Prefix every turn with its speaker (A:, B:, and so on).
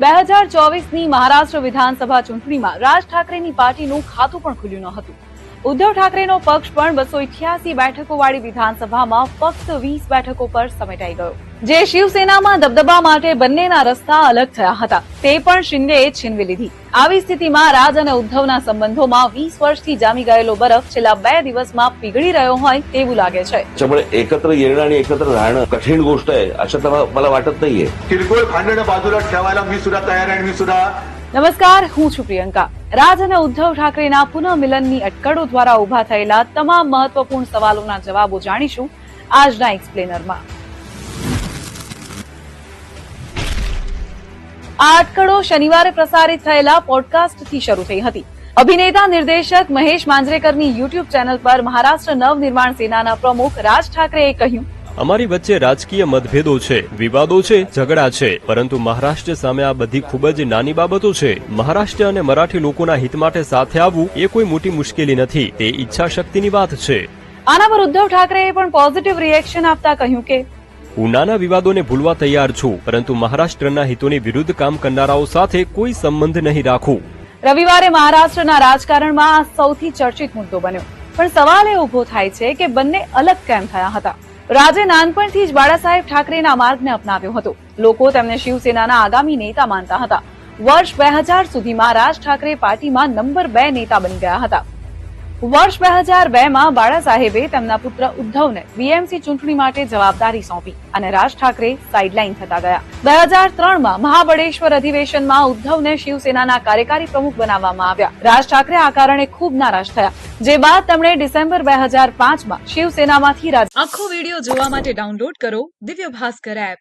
A: બે હજાર ચોવીસની મહારાષ્ટ્ર વિધાનસભા ચૂંટણીમાં રાજ ઠાકરેની પાર્ટીનું ખાતું પણ ખુલ્યું ન હતું. ઉદ્ધવ ઠાકરેનો પક્ષ પણ બસો ઇઠ્યાસી બેઠકો વાળી વિધાનસભામાં ફક્ત વીસ બેઠકો પર સમેટાઈ ગયો જે શિવસેનામાં દબદબા માટે બંનેના રસ્તા અલગ થયા હતા તે પણ શિંદેએ છીનવી લીધી આવી સ્થિતિમાં રાજ અને ઉદ્ધવના સંબંધોમાં વીસ વર્ષથી જામી ગયેલો બરફ છેલ્લા બે દિવસમાં પીગળી રહ્યો હોય તેવું लागे છે
B: त्याच्यामुळे एकत्र येणं आणि एकत्र राहणं कठीण गोष्ट आहे असं तर मला वाटत नाहीये
C: किरकोळ भांडणं बाजूला ठेवायला मी सुद्धा तयार आहे आणि मी सुद्धा
A: નમસ્કાર હું છું પ્રિયંકા રાજ અને ઉદ્ધવ ઠાકરેના પુનઃમિલનની અટકળો દ્વારા ઊભા થયેલા તમામ મહત્વપૂર્ણ સવાલોના જવાબો જાણીશું આજના એક્સપ્લેનરમાં. આ અટકળો શનિવારે પ્રસારિત થયેલા પોડકાસ્ટથી શરૂ થઈ હતી. અભિનેતા, નિર્દેશક મહેશ માંજરેકરની યુટ્યુબ ચેનલ પર મહારાષ્ટ્ર નવનિર્માણ સેનાના પ્રમુખ રાજ ઠાકરેએ કહ્યું
D: અમારી વચ્ચે રાજકીય મતભેદો છે વિવાદો છે ઝઘડા છે પરંતુ મહારાષ્ટ્ર સામે આ બધી ખૂબ જ નાની બાબતો છે. મહારાષ્ટ્ર અને મરાઠી લોકોના હિત માટે સાથે આવવું એ કોઈ મોટી મુશ્કેલી નથી તે ઈચ્છા શક્તિની વાત છે.
A: આના પર ઉદ્ધવ ઠાકરેએ પણ પોઝિટિવ રિએક્શન આપતા કહ્યું કે
D: હું નાના વિવાદોને ભૂલવા તૈયાર છું પરંતુ મહારાષ્ટ્રના હિતોની વિરુદ્ધ કામ કરનારાઓ સાથે કોઈ સંબંધ નહીં રાખું.
A: રવિવારે મહારાષ્ટ્રના રાજકારણમાં આ સૌથી ચર્ચિત મુદ્દો બન્યો. પણ સવાલ એ ઊભો થાય છે કે બંને અલગ કેમ થયા હતા? રાજે નાનપણથી જ બાળા સાહેબ ઠાકરેના માર્ગને અપનાવ્યો હતો. લોકો તેમને શિવસેનાના આગામી નેતા માનતા હતા. વર્ષ બે હજાર સુધીમાં રાજ ઠાકરે પાર્ટીમાં નંબર બે નેતા બની ગયા હતા. વર્ષ બે હજાર બે માં બાળા તેમના પુત્ર ઉદ્ધવને બીએમસી ચૂંટણી માટે જવાબદારી સોંપી અને રાજ ઠાકરે સાઇડલાઇન થતા ગયા. બે હજાર ત્રણમાં મહાબળેશ્વર અધિવેશનમાં ઉદ્ધવને શિવસેનાના કાર્યકારી પ્રમુખ બનાવવામાં આવ્યા. રાજ ઠાકરે આ કારણે ખૂબ નારાજ થયા. જે બાદ તેમણે ડિસેમ્બર બે હજાર પાંચમાં શિવસેનામાંથી રાજ આખો વીડિયો જોવા માટે ડાઉનલોડ કરો દિવ્ય ભાસ્કર એપ